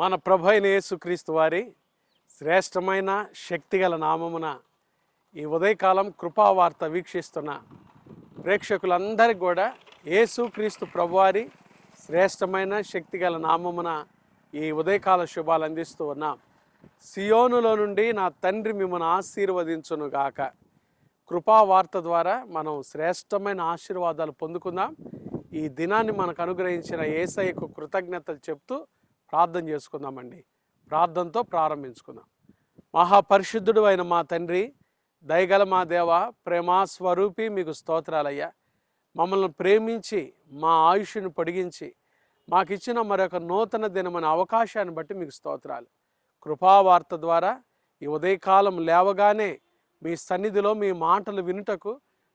మన ప్రభు అయిన యేసుక్రీస్తు వారి శ్రేష్టమైన శక్తిగల నామమున ఈ ఉదయకాలం కృపావార్త వీక్షిస్తున్న ప్రేక్షకులందరికీ కూడా యేసుక్రీస్తు ప్రభువారి శ్రేష్టమైన శక్తిగల నామమున ఈ ఉదయకాల శుభాలు అందిస్తూ ఉన్నాం. సియోనులో నుండి నా తండ్రి మిమ్మల్ని ఆశీర్వదించును గాక. కృపావార్త ద్వారా మనం శ్రేష్టమైన ఆశీర్వాదాలు పొందుకుందాం. ఈ దినాన్ని మనకు అనుగ్రహించిన ఏసఐకు కృతజ్ఞతలు చెప్తూ ప్రార్థన చేసుకుందామండి. ప్రార్థనతో ప్రారంభించుకుందాం. మహాపరిశుద్ధుడు అయిన మా తండ్రి దయగల మా దేవ ప్రేమా స్వరూపి మీకు స్తోత్రాలయ్యా. మమ్మల్ని ప్రేమించి మా ఆయుష్ను పొడిగించి మాకు ఇచ్చిన మరొక నూతన దినమైన అవకాశాన్ని బట్టి మీకు స్తోత్రాలు. కృపావార్త ద్వారా ఈ ఉదయకాలం లేవగానే మీ సన్నిధిలో మీ మాటలు వినుటకు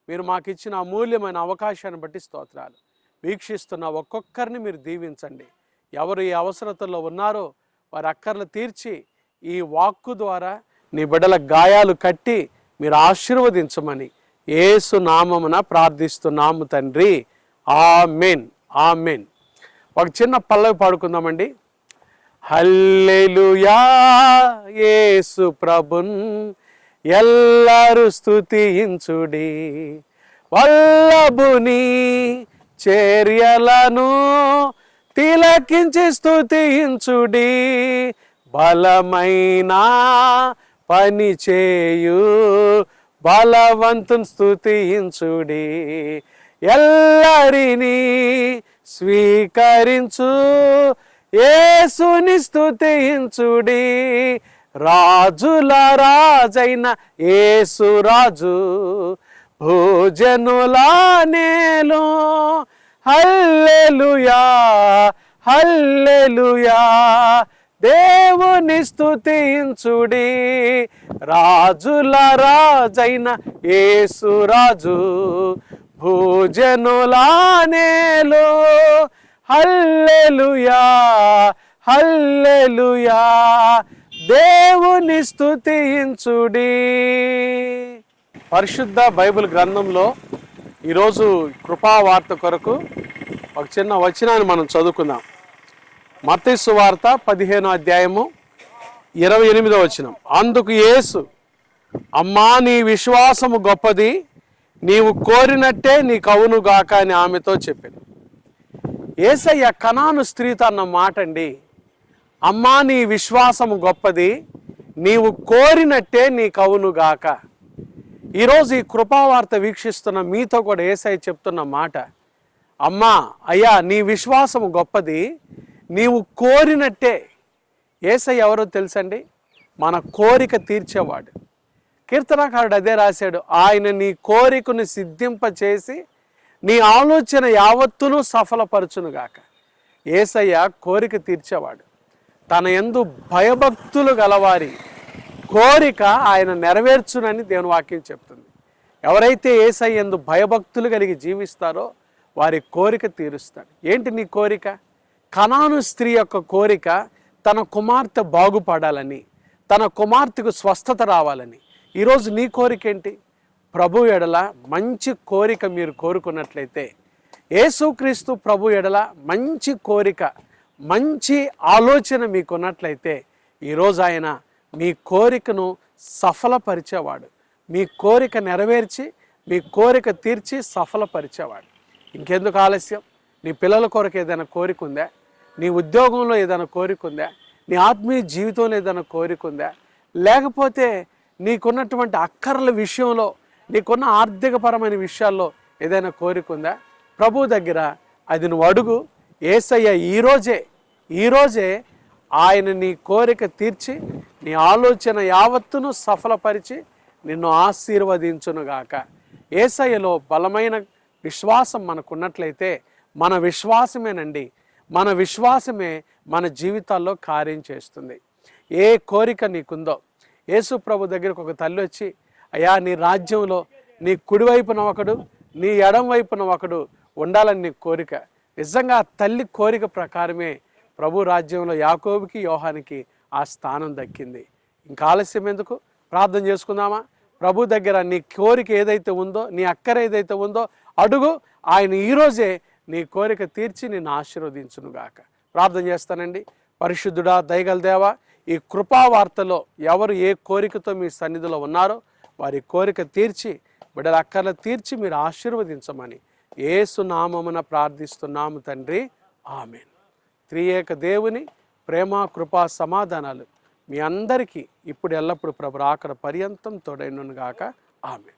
మీరు మాకు ఇచ్చిన అమూల్యమైన అవకాశాన్ని బట్టి స్తోత్రాలు. వీక్షిస్తున్న ఒక్కొక్కరిని మీరు దీవించండి. ఎవరు ఈ అవసరతల్లో ఉన్నారో వారి అక్కర్లు తీర్చి ఈ వాక్కు ద్వారా నీ బిడ్డల గాయాలు కట్టి మీరు ఆశీర్వదించమని ఏసు నామమున ప్రార్థిస్తున్నాము తండ్రి. ఆ మెయిన్ ఆ మెయిన్ ఒక చిన్న పల్లవి పాడుకుందామండి. హల్లెలుయా యేసు ప్రభున్ ఎల్లరూ స్తుతించుడి. వల్లభుని చర్యలను తిలకించి స్థుతించుడి బలమైన పని చేయు బలవంతుని స్థుతించుడి ఎల్లరిని స్వీకరించు ఏసుని స్థుతించుడి రాజుల రాజైన ఏసు రాజు భోజనులా నేను హల్లెలూయా హల్లెలూయా. దేవుని స్థుతించుడి రాజుల రాజైన ఏసు రాజు భోజనులా నేను హల్లెలుయా హల్లెలుయా. దేవుని స్థుతించుడి పరిశుద్ధ బైబిల్ గ్రంథంలో ఈరోజు కృపావార్త కొరకు ఒక చిన్న వచనాన్ని మనం చదువుకుందాం. మత్తయి వార్త పదిహేను అధ్యాయము ఇరవై ఎనిమిదో వచనం. అందుకు యేసు అమ్మా నీ విశ్వాసము గొప్పది నీవు కోరినట్టే నీకు అవును గాక అని ఆమెతో చెప్పాను. ఏసయ్య కనాను స్త్రీతో అన్న మాట అండి అమ్మా నీ విశ్వాసము గొప్పది నీవు కోరినట్టే నీ కవునుగాక ఈరోజు ఈ కృపావార్త వీక్షిస్తున్న మీతో కూడా ఏసై చెప్తున్న మాట అమ్మా అయ్యా నీ విశ్వాసము గొప్పది నీవు కోరినట్టే. ఏసై ఎవరో తెలుసండి? మన కోరిక తీర్చేవాడు. కీర్తనకారుడు అదే రాశాడు ఆయన నీ కోరికను సిద్ధింప చేసి నీ ఆలోచన యావత్తును సఫలపరచునుగాక ఏసయ్య కోరిక తీర్చేవాడు. తన ఎందు భయభక్తులు గలవారి కోరిక ఆయన నెరవేర్చునని దేవుని వాక్యం చెప్తుంది. ఎవరైతే ఏసై ఎందు భయభక్తులు కలిగి జీవిస్తారో వారి కోరిక తీరుస్తాడు. ఏంటి నీ కోరిక? కణాను స్త్రీ యొక్క కోరిక తన కుమార్తె బాగుపడాలని తన కుమార్తెకు స్వస్థత రావాలని. ఈరోజు నీ కోరిక ఏంటి? ప్రభు ఎడల మంచి కోరిక మీరు కోరుకున్నట్లయితే యేసుక్రీస్తు ప్రభు ఎడల మంచి కోరిక మంచి ఆలోచన మీకున్నట్లయితే ఈరోజు ఆయన మీ కోరికను సఫలపరిచేవాడు. మీ కోరిక నెరవేర్చి మీ కోరిక తీర్చి సఫలపరిచేవాడు. ఇంకెందుకు ఆలస్యం? నీ పిల్లల కొరకు ఏదైనా కోరిక ఉందా నీ ఉద్యోగంలో ఏదైనా కోరిక ఉందా నీ ఆత్మీయ జీవితంలో ఏదైనా కోరిక ఉందా లేకపోతే నీకున్నటువంటి అక్కర్ల విషయంలో నీకున్న ఆర్థికపరమైన విషయాల్లో ఏదైనా కోరిక ఉందా? ప్రభు దగ్గర అది నువ్వు అడుగు. ఏసయ్య ఈరోజే ఈరోజే ఆయన నీ కోరిక తీర్చి నీ ఆలోచన యావత్తును సఫలపరిచి నిన్ను ఆశీర్వదించునుగాక. ఏసయ్యలో బలమైన విశ్వాసం మనకున్నట్లయితే మన విశ్వాసమేనండి. మన విశ్వాసమే మన జీవితాల్లో కార్యం చేస్తుంది. ఏ కోరిక నీకుందో యేసు ప్రభు దగ్గరకు ఒక తల్లి వచ్చి అయ్యా నీ రాజ్యంలో నీ కుడివైపున ఒకడు నీ ఎడం వైపున ఒకడు ఉండాలని నీ కోరిక. నిజంగా ఆ తల్లి కోరిక ప్రకారమే ప్రభు రాజ్యంలో యాకోబుకి యోహానికి ఆ స్థానం దక్కింది. ఇంకా ఆలస్యం ఎందుకు? ప్రార్థన చేసుకుందామా? ప్రభు దగ్గర నీ కోరిక ఏదైతే ఉందో నీ అక్కర ఏదైతే ఉందో అడుగు. ఆయన ఈరోజే నీ కోరిక తీర్చి నిన్ను ఆశీర్వదించునుగాక ప్రార్థన చేస్తానండి. పరిశుద్ధుడా దయగల దేవా ఈ కృపావార్తలో ఎవరు ఏ కోరికతో మీ సన్నిధిలో ఉన్నారో వారి కోరిక తీర్చి బిడ్డల అక్కర్లు తీర్చి మీరు ఆశీర్వదించమని ఏసు నామమున ప్రార్థిస్తున్నాము తండ్రి. ఆమెన్. త్రియేక దేవుని ప్రేమ కృపా సమాధానాలు మీ అందరికీ ఇప్పుడు ఎల్లప్పుడు ప్రభు రాకడ పర్యంతం తోడైనగాక ఆమెన్.